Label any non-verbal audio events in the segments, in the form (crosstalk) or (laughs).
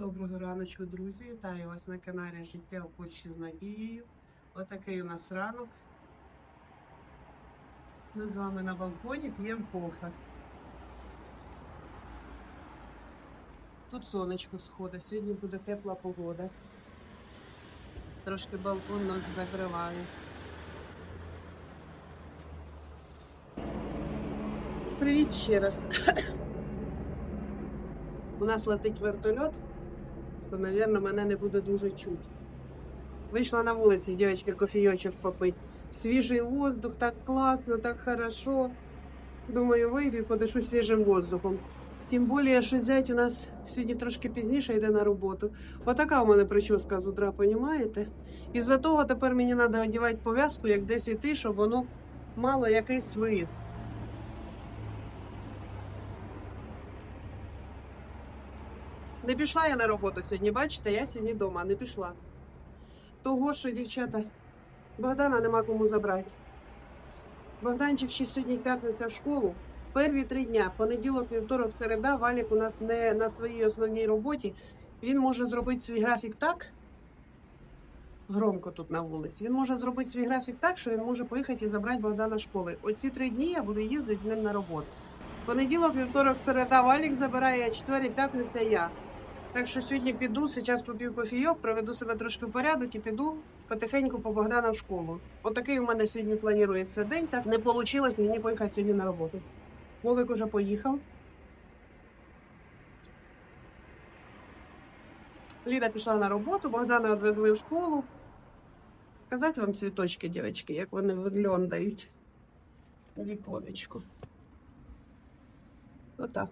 Доброго раночку, друзі! Вітаю вас на каналі Життя в Польщі з Надією. Отакий у нас ранок. Ми з вами на балконі п'ємо кофе. Тут сонечко сходить, сьогодні буде тепла погода. Трошки балкон нас закриває. Привіт ще раз. (coughs) У нас летить вертольот, то, мабуть, мене не буде дуже чути. Вийшла на вулицю, дівчатки, кофійочок попити. Свіжий воздух, так класно, так хорошо. Думаю, вийду і подишу свіжим воздухом. Тим більше, що зять у нас сьогодні трошки пізніше йде на роботу. Отака у мене прическа з утра, розумієте? Із-за того тепер мені треба одягати пов'язку, як десь іти, щоб воно мало якийсь вид. Не пішла я на роботу сьогодні, бачите, я сьогодні вдома не пішла. Того, що, дівчата, Богдана нема кому забрати. Богданчик ще сьогодні п'ятниця в школу. Перві три дня, понеділок, вівторок, середа, Валік у нас не на своїй основній роботі. Він може зробити свій графік так. Громко тут на вулиці. Він може зробити свій графік так, що він може поїхати і забрати Богдана з школи. Оці три дні я буду їздити з ним на роботу. Понеділок, вівторок, середа, Валік забирає, а четвер, п'ятниця я. Так що сьогодні піду, зараз поп'ю кофійок, приведу себе трошки в порядок і піду потихеньку по Богдана в школу. Отакий у мене сьогодні планується день. Так не вийшло мені поїхати сьогодні на роботу. Вовик уже поїхав. Ліда пішла на роботу, Богдана відвезли в школу. Казати вам цвіточки, дівчатки, як вони виглядають. Віконечко. Отак.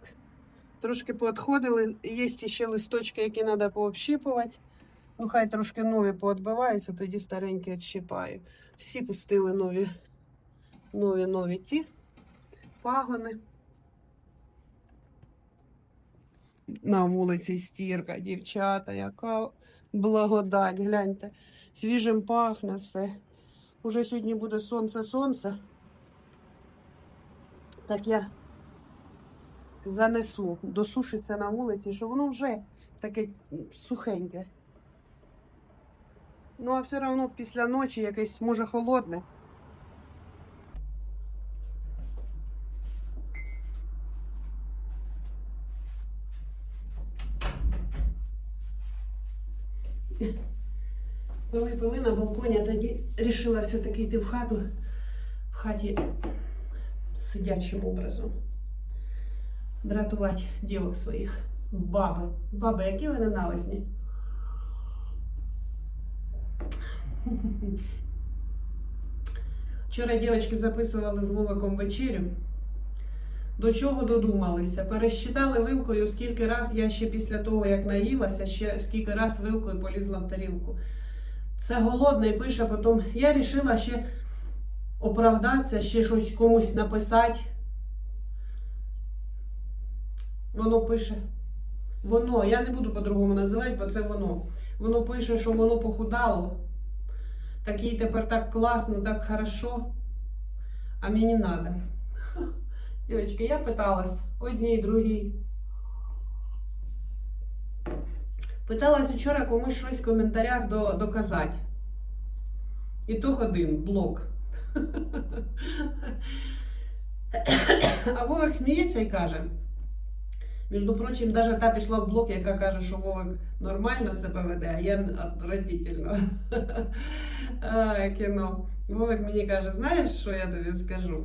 Трошки поотходили. Є ще листочки, які треба пообщипувати. Ну, хай трошки нові поотбиваються, тоді старенькі відщипаю. Всі пустили нові, нові, нові ті пагони. На вулиці стірка, дівчата, яка благодать. Гляньте, свіжим пахне все. Уже сьогодні буде сонце-сонце. Так я занесу, досушиться на вулиці, що воно вже таке сухеньке. Ну, а все одно після ночі якесь може холодне. Пили пили на балконі, а тоді вирішила все-таки йти в хату, в хаті сидячим образом дратувати дівок своїх. Баби. Баби, які ви ненависні. Вчора дівчатки записували з Вовиком вечерю. До чого додумалися? Пересчитали вилкою, скільки раз я ще після того, як наїлася, ще скільки раз вилкою полізла в тарілку. Це голодний пише, потім я вирішила ще оправдатися, ще щось комусь написати. Воно пише. Воно, я не буду по-другому називати, бо це воно. Воно пише, що воно похудало. Так їй тепер так класно, так хорошо. А мені не треба. Дівчатки, я питалась одній, другій. Питалась вчора комусь щось в коментарях до, доказати. І то один блок. (coughs) А Вовик сміється і каже. Між прочим, навіть та пішла в блок, яка каже, що Вовик нормально себе веде, а я отвратительно. (laughs) кіно. Вовик мені каже, знаєш, що я тобі скажу?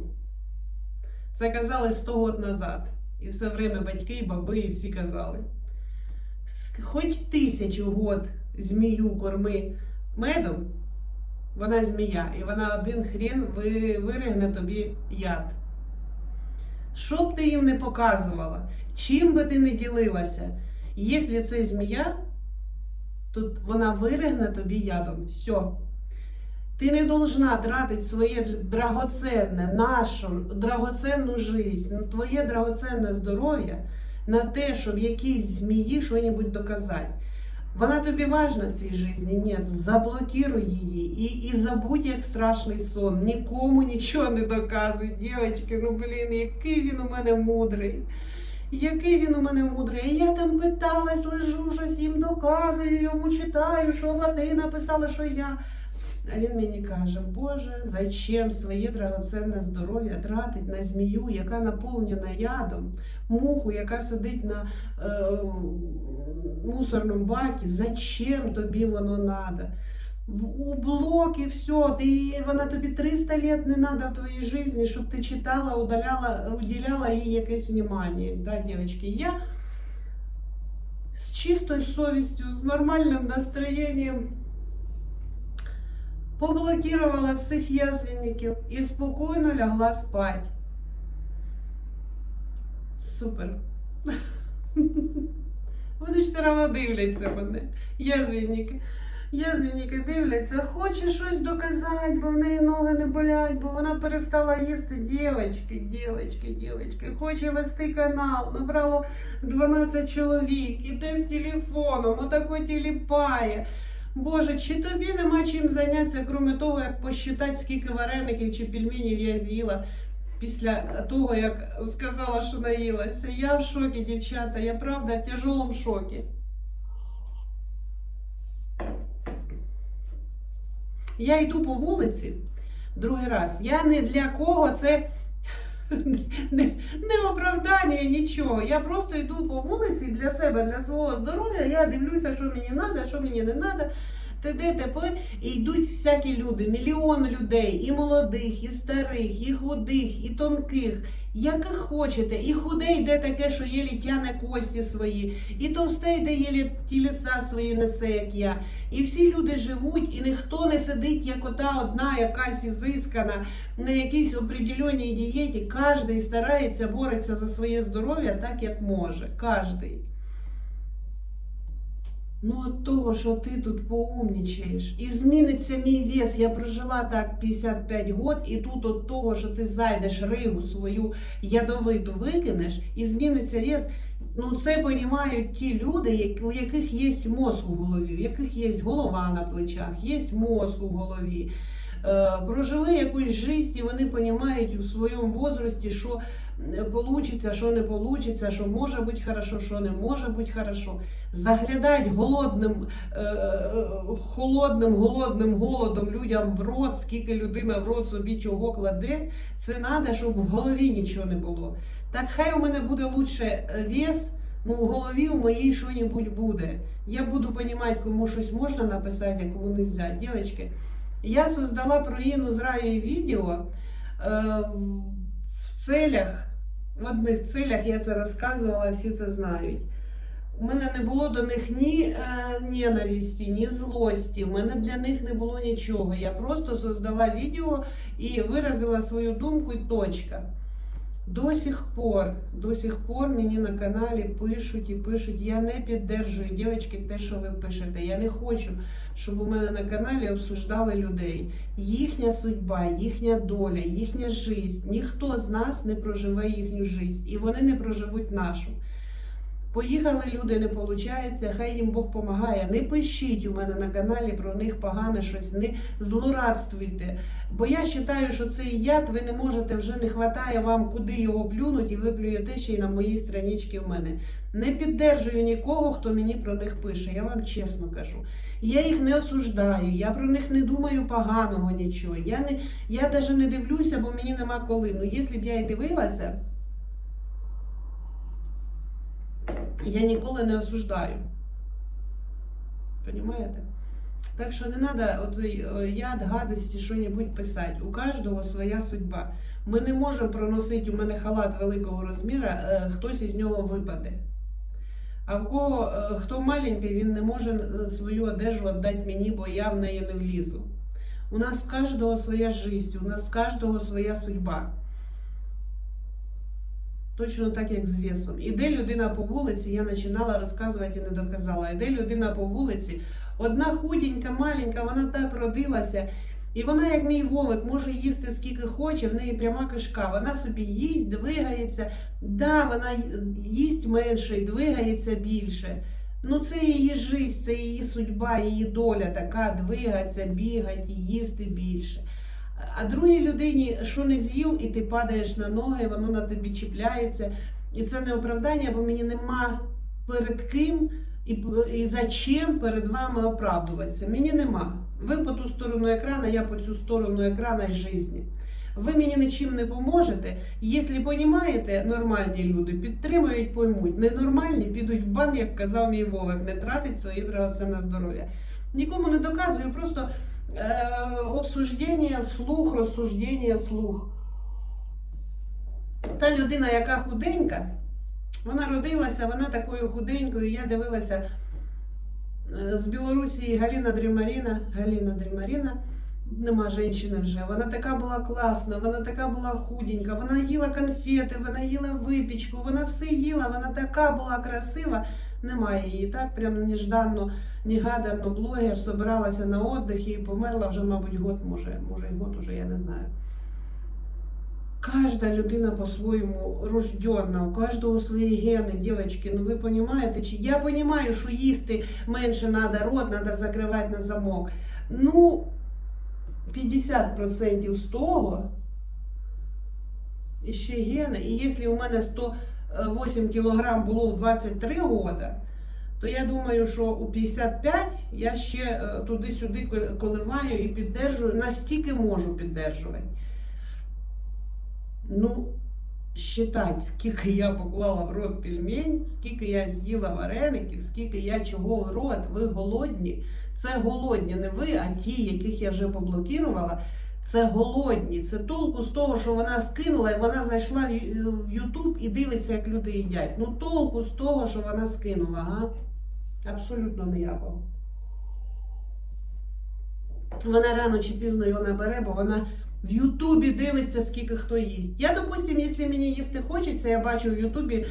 Це казали 100 років назад. І все время батьки, баби, і всі казали. Хоч тисячу год змію корми медом, вона змія, і вона один хрен виригне тобі яд. Що б ти їм не показувала, чим би ти не ділилася, якщо це змія, то вона виригне тобі ядом. Все. Ти не должна тратити своє драгоценне, нашу драгоценну життя, твоє драгоценне здоров'я на те, щоб якійсь змії щось доказати. Вона тобі важна в цій житті? Ні, заблокируй її і і забудь як страшний сон. Нікому нічого не доказуй. Дівчатки, ну блін, який він у мене мудрий. Який він у мене мудрий. Я там питалась, лежу, щось їм доказую, йому читаю, що вони написали, що я. А він мені каже, Боже, зачем своє драгоценне здоров'я тратить на змію, яка наповнена ядом, муху, яка сидить на е, мусорному бакі, зачем тобі воно надо? У блоки все, ти, вона тобі 300 лет не надо в твоїй житті, щоб ти читала, удаляла, уділяла їй якесь внимание. Да, девочки, я з чистою совістю, з нормальним настроєнням поблокувала всіх язвенників і спокійно лягла спать. Супер. (laughs) Вони все одно дивляться мене. Язвенники. Язвенники дивляться, хоче щось доказати, бо в неї ноги не болять, бо вона перестала їсти. Дівочки, дівочки, дівочки. Хоче вести канал. Набрало 12 чоловік, іде з телефоном, отако тіліпає. Боже, чи тобі нема чим зайнятися, крім того, як посчитати, скільки вареників чи пельменів я з'їла після того, як сказала, що наїлася. Я в шокі, дівчата, я правда в тяжелому шокі. Я йду по вулиці другий раз. Я не для кого це (laughs) не, не оправдання, нічого. Я просто йду по вулиці для себе, для свого здоров'я. Я дивлюся, що мені треба, що мені не треба. Т.д. т.п. І йдуть всякі люди, мільйон людей, і молодих, і старих, і худих, і тонких, яких хочете. І худе йде таке, що єлі тяне кості свої, і товсте йде єлі тілеса свої несе, як я. І всі люди живуть, і ніхто не сидить, як ота одна якась ізискана на якійсь определеній дієті. Кожен старається бореться за своє здоров'я так, як може. Кожний. Ну, от того, що ти тут поумнічаєш, і зміниться мій вес. Я прожила так 55 год, і тут от того, що ти зайдеш ригу свою ядовиту викинеш, і зміниться вес. Ну, це розуміють ті люди, у яких є мозк у голові, у яких є голова на плечах, є мозк у голові. Е, прожили якусь життя, і вони розуміють у своєму возрасті, що вийде, що не вийде, що може бути хорошо, що не може бути хорошо. Заглядать голодним, е, е, холодним, голодним голодом людям в рот, скільки людина в рот собі чого кладе, це треба, щоб в голові нічого не було. Так хай у мене буде лучше вес, ну в голові у моїй що-небудь буде. Я буду розуміти, кому щось можна написати, а кому не можна. Дівчатки, я создала про Інну з Раєю відео е, целях, в одних целях я це розказувала, всі це знають. У мене не було до них ні е, ненависті, ні злості. У мене для них не було нічого. Я просто создала відео і виразила свою думку і точка. До сих пор, до сих пор мені на каналі пишуть і пишуть. Я не піддержую, дівчатки, те, що ви пишете. Я не хочу, щоб у мене на каналі обсуждали людей. Їхня судьба, їхня доля, їхня життя. Ніхто з нас не проживе їхню життя, і вони не проживуть нашу. Поїхали люди, не виходить, хай їм Бог допомагає. Не пишіть у мене на каналі про них погане щось, не злорадствуйте. Бо я вважаю, що цей яд ви не можете, вже не вистачає вам, куди його плюнуть, і ви плюєте ще й на моїй страничці в мене. Не піддержую нікого, хто мені про них пише. Я вам чесно кажу. Я їх не осуждаю, я про них не думаю поганого нічого. Я не, я навіть не дивлюся, бо мені нема коли. Ну, якщо б я і дивилася. Я ніколи не осуждаю. Понимаєте? Так що не треба е, яд, гадості, що-небудь писати. У кожного своя судьба. Ми не можемо проносити, у мене халат великого розміру, е, хтось із нього випаде. А в кого е, хто маленький, він не може свою одежу віддати мені, бо я в неї не влізу. У нас в кожного своя життя, у нас в кожного своя судьба. Точно так, як з весом. Іде людина по вулиці, я починала розказувати і не доказала. Іде людина по вулиці, одна худенька, маленька, вона так родилася. І вона, як мій вовик, може їсти скільки хоче, в неї пряма кишка. Вона собі їсть, двигається. Да, вона їсть менше і двигається більше. Ну, це її життя, це її судьба, її доля така двигатися, бігати, їсти більше. А другій людині, що не з'їв, і ти падаєш на ноги, воно на тобі чіпляється. І це не оправдання, бо мені нема перед ким і, і за чим перед вами оправдуватися. Мені нема. Ви по ту сторону екрана, я по цю сторону екрана із житті. Ви мені нічим не поможете. Якщо понімаєте, нормальні люди підтримують, поймуть. Ненормальні підуть в бан, як казав мій Вовик, не тратить своє драгоценне здоров'я. Нікому не доказую, просто е, обсуждення вслух, розсуждення вслух. Та людина, яка худенька, вона родилася, вона такою худенькою. Я дивилася е, з Білорусі Галіна Дрімаріна. Галіна Дрімаріна. Нема жінки вже. Вона така була класна, вона така була худенька, вона їла конфети, вона їла випічку, вона все їла, вона така була красива. Немає її так, прям нежданно, негаданно блогер собиралася на отдих і померла вже, мабуть, год, може, може і год уже, я не знаю. Кожна людина по-своєму рожденна, у кожного свої гени, дівчатки, ну ви розумієте, чи я розумію, що їсти менше треба, рот треба закривати на замок. Ну, 50% з того ще гени. І якщо у мене 108 кг було в 23 года, то я думаю, що у 55 я ще е, туди-сюди коливаю і піддержую, настільки можу піддержувати. Ну, считать, скільки я поклала в рот пельмень, скільки я з'їла вареників, скільки я чого в рот, ви голодні. Це голодні, не ви, а ті, яких я вже поблокувала. Це голодні. Це толку з того, що вона скинула, і вона зайшла в Ютуб і дивиться, як люди їдять. Ну толку з того, що вона скинула, га? Абсолютно ніякого. Вона рано чи пізно його набере, бо вона в Ютубі дивиться, скільки хто їсть. Я, допустим, якщо мені їсти хочеться, я бачу в Ютубі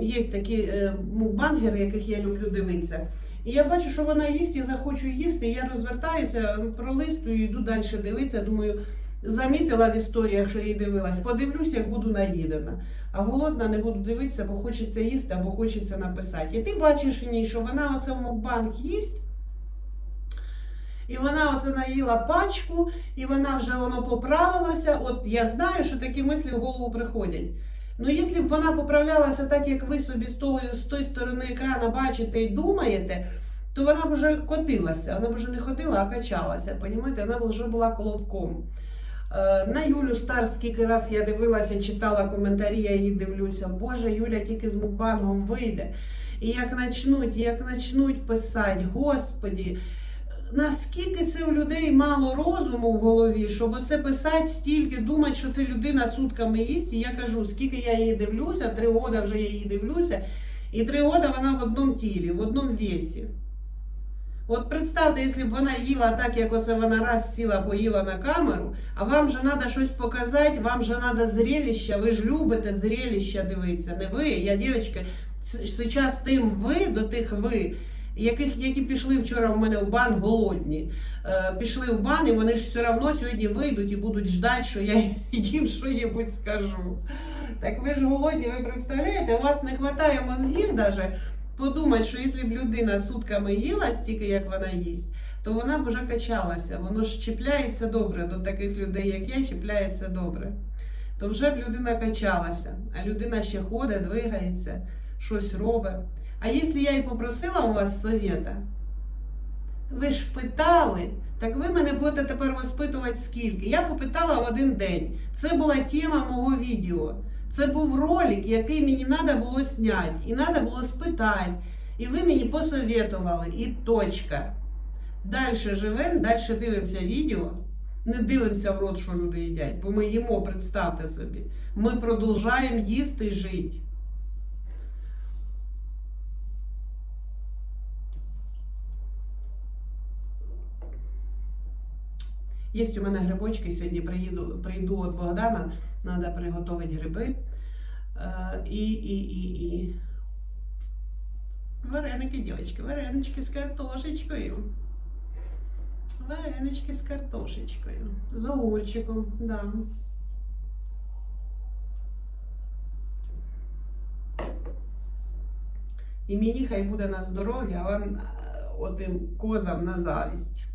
є такі е, мукбангери, яких я люблю дивитися. І я бачу, що вона їсть, я захочу їсти, я розвертаюся, пролистую, йду далі дивитися. Думаю, замітила в історіях, що її дивилась, подивлюсь, як буду наїдена. А голодна не буду дивитися, бо хочеться їсти або хочеться написати. І ти бачиш в ній, що вона оце в мукбанг їсть. І вона оце наїла пачку, і вона вже воно поправилася. От я знаю, що такі мислі в голову приходять. Ну, якщо б вона поправлялася так, як ви собі з, того, з тої сторони екрана бачите і думаєте, то вона б вже котилася, вона б вже не ходила, а качалася. Понімаєте? Вона б вже була колобком. Е, На Юлю Стар, скільки раз я дивилася, читала коментарі, я її дивлюся. Боже, Юля тільки з мукбангом вийде. І як начнуть, як начнуть писати, господі, наскільки це у людей мало розуму в голові, щоб оце писати стільки, думати, що це людина сутками їсть. І я кажу, скільки я її дивлюся, три роки вже я її дивлюся, і три роки вона в одному тілі, в одному весі. От представте, якщо б вона їла так, як оце вона раз сіла, поїла на камеру, а вам же треба щось показати, вам же треба зрелище, ви ж любите зрелище дивитися. Не ви, я дівчатка, зараз тим ви до тих ви, яких, які пішли вчора в мене в бан голодні. Е, пішли в бан, і вони ж все одно сьогодні вийдуть і будуть ждати, що я (laughs) їм що-небудь скажу. Так ви ж голодні, ви представляєте, у вас не вистачає мозгів даже подумати, що якщо б людина сутками їла стільки, як вона їсть, то вона б вже качалася. Воно ж чіпляється добре до таких людей, як я, чіпляється добре. То вже б людина качалася, а людина ще ходить, двигається, щось робить. А якщо я і попросила у вас совєта, ви ж питали, так ви мене будете тепер воспитувати скільки. Я попитала в один день. Це була тема мого відео. Це був ролик, який мені треба було зняти. І треба було спитати. І ви мені посоветували. І точка. Далі живемо, далі дивимося відео. Не дивимося в рот, що люди їдять, бо ми їмо, представте собі. Ми продовжуємо їсти і жити. Є у мене грибочки, сьогодні приїду, прийду від Богдана, треба приготувати гриби. Е, і, і, і, і. Вареники, дівчатки, варенички з картошечкою. Варенички з картошечкою. З огурчиком, да. І мені хай буде на здоров'я, а вам е, отим козам на завість.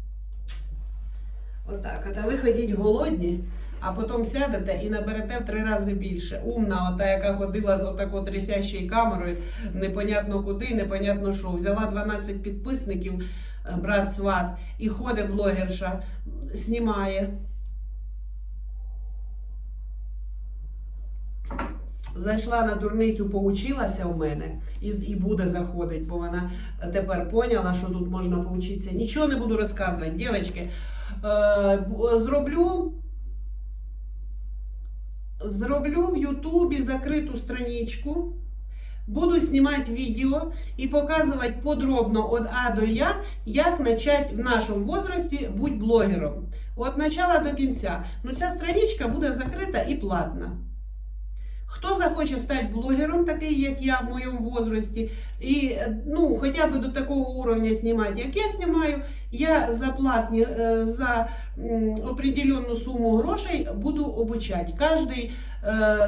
Отак. От, а ви ходіть голодні, а потім сядете і наберете в три рази більше. Умна, ота, яка ходила з отако трясящою камерою, непонятно куди, непонятно що. Взяла 12 підписників, е, брат сват, і ходить блогерша, знімає. Зайшла на дурницю, поучилася у мене і, і буде заходити, бо вона тепер поняла, що тут можна поучитися. Нічого не буду розказувати. Дівчатки, зроблю, зроблю в Ютубі закриту страничку. Буду знімати відео і показувати подробно від А до Я, як почати в нашому возрасті бути блогером. От початку до кінця. Ну, ця страничка буде закрита і платна. Хто захоче стати блогером, такий як я в моєму возрасті, і е, ну, хоча б до такого уровня знімати, як я знімаю, я за платні, е, за определенну суму грошей буду обучати. Кожне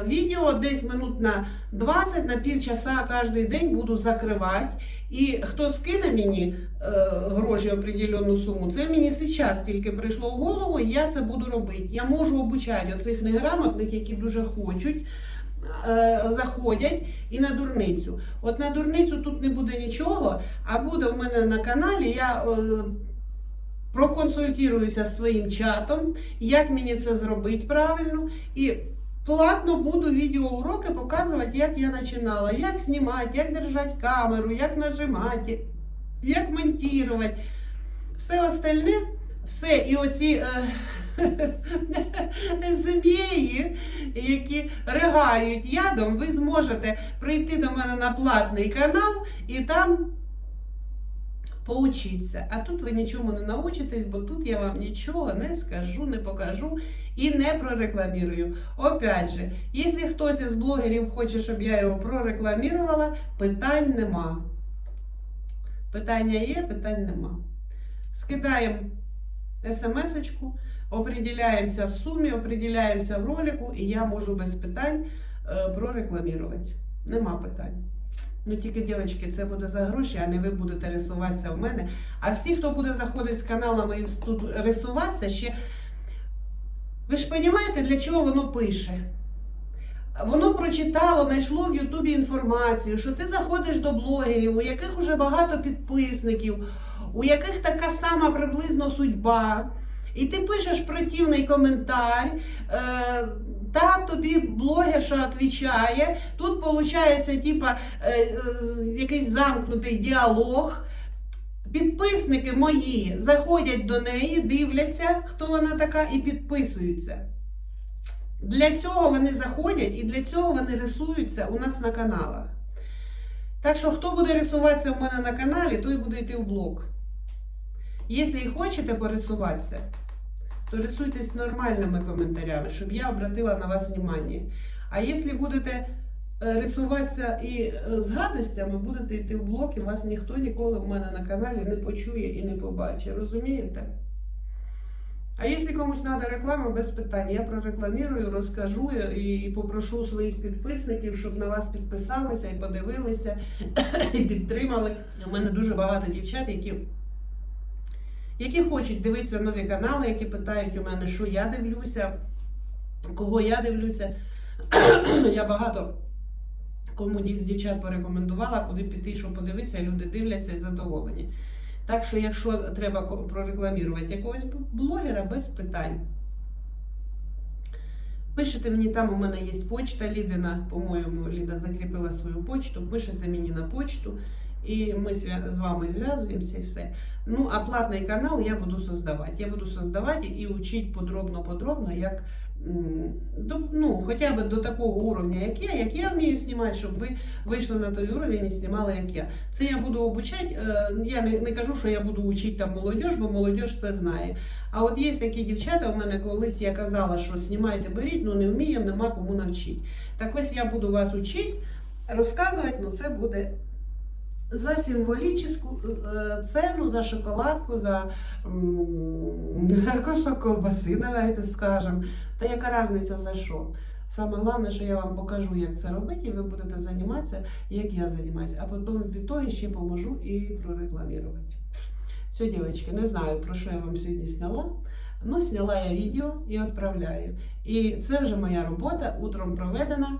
відео десь минут на 20, на півчаса кожен день буду закривати. І хто скине мені е, гроші определенну суму, це мені зараз тільки прийшло в голову, і я це буду робити. Я можу обучати оцих неграмотних, які дуже хочуть заходять і на дурницю. От на дурницю тут не буде нічого, а буде в мене на каналі. Я е, проконсультуюся з своїм чатом, як мені це зробити правильно. І платно буду відеоуроки показувати, як я починала, як знімати, як держати камеру, як нажимати, як монтувати. Все остальне, все, і оці. Е, (laughs) змії, які ригають ядом, ви зможете прийти до мене на платний канал і там поучитися. А тут ви нічому не научитесь, бо тут я вам нічого не скажу, не покажу і не прорекламірую. Опять же, якщо хтось із блогерів хоче, щоб я його прорекламірувала, питань нема. Питання є, питань нема. Скидаємо смс-очку, определяємося в сумі, определяємося в ролику, і я можу без питань е, прорекламірувати. Нема питань. Ну тільки, дівчатки, це буде за гроші, а не ви будете рисуватися в мене. А всі, хто буде заходити з каналами і тут рисуватися, ще. Ви ж розумієте, для чого воно пише? Воно прочитало, знайшло в Ютубі інформацію, що ти заходиш до блогерів, у яких вже багато підписників, у яких така сама приблизно судьба. І ти пишеш противний коментар, е, та тобі блогерша відповідає. Тут виходить, типа, е, е, якийсь замкнутий діалог. Підписники мої заходять до неї, дивляться, хто вона така, і підписуються. Для цього вони заходять і для цього вони рисуються у нас на каналах. Так що, хто буде рисуватися у мене на каналі, той буде йти в блог. Якщо хочете порисуватися, то рисуйтесь нормальними коментарями, щоб я обратила на вас внимание. А якщо будете е, рисуватися і е, з гадостями, будете йти в блог, і вас ніхто ніколи в мене на каналі не почує і не побачить. Розумієте? А якщо комусь треба реклама, без питань, я прорекламірую, розкажу і попрошу своїх підписників, щоб на вас підписалися і подивилися, (coughs) і підтримали. У мене дуже багато дівчат, які які хочуть дивитися нові канали, які питають у мене, що я дивлюся, кого я дивлюся. (clears throat) я багато кому з дівчат порекомендувала, куди піти, що подивитися, люди дивляться і задоволені. Так що, якщо треба прорекламувати якогось блогера, без питань. Пишете мені, там у мене є почта Лідина, по-моєму, Ліда закріпила свою почту. Пишете мені на почту, і ми з вами зв'язуємося і все. Ну, а платний канал я буду создавати. Я буду создавати і учити подробно-подробно, як до, ну, хоча б до такого уровня, як я, як я вмію знімати, щоб ви вийшли на той уровень і знімали, як я. Це я буду обучати. е, Я не, не кажу, що я буду учити там молодіж, бо молодіж все знає. А от є такі дівчата, у мене колись я казала, що знімайте, беріть, ну не вміємо, нема кому навчити. Так ось я буду вас учити, розказувати, ну це буде за символічну е, ціну, за шоколадку, за м, кусок ковбаси, давайте скажемо. Та яка різниця за що? Саме головне, що я вам покажу, як це робити, і ви будете займатися, як я займаюся. А потім в ітогі ще поможу і прорекламувати. Все, дівчатки, не знаю, про що я вам сьогодні зняла. Ну, зняла я відео і відправляю. І це вже моя робота, утром проведена,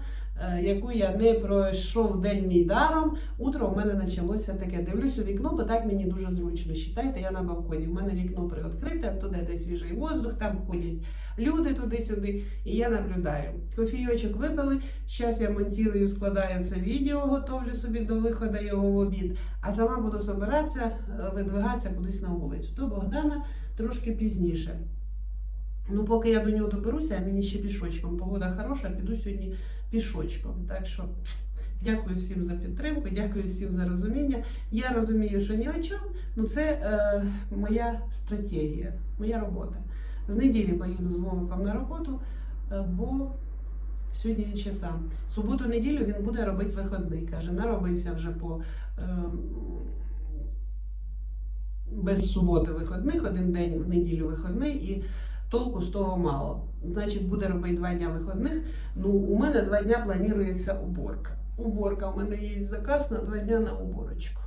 яку я не пройшов день мій даром. Утро у мене почалося таке. Дивлюсь у вікно, бо так мені дуже зручно. Считайте, я на балконі. У мене вікно приоткрите, туди де свіжий воздух, там ходять люди туди-сюди, і я наблюдаю. Кофійочок випили. Зараз я монтую, складаю це відео, готовлю собі до виходу його в обід, а сама буду збиратися, е, видвигатися кудись на вулицю. До Богдана трошки пізніше. Ну, поки я до нього доберуся, а мені ще пішочком. Погода хороша, піду сьогодні пішочком. Так що дякую всім за підтримку, дякую всім за розуміння. Я розумію, що ні о чому, ну це е, моя стратегія, моя робота. З неділі поїду з Вовиком на роботу, е, бо сьогодні він ще сам. Суботу-неділю він буде робити виходний. Каже, наробився вже по. Е, без суботи виходних, один день в неділю виходний і толку з того мало. Значить, буде робити два дня виходних. Ну, у мене два дня планується уборка. Уборка. У мене є заказ на два дня на уборочку.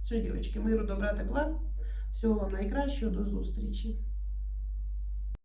Все, дівчатки, миру, добра, тепла. Всього вам найкращого, до зустрічі.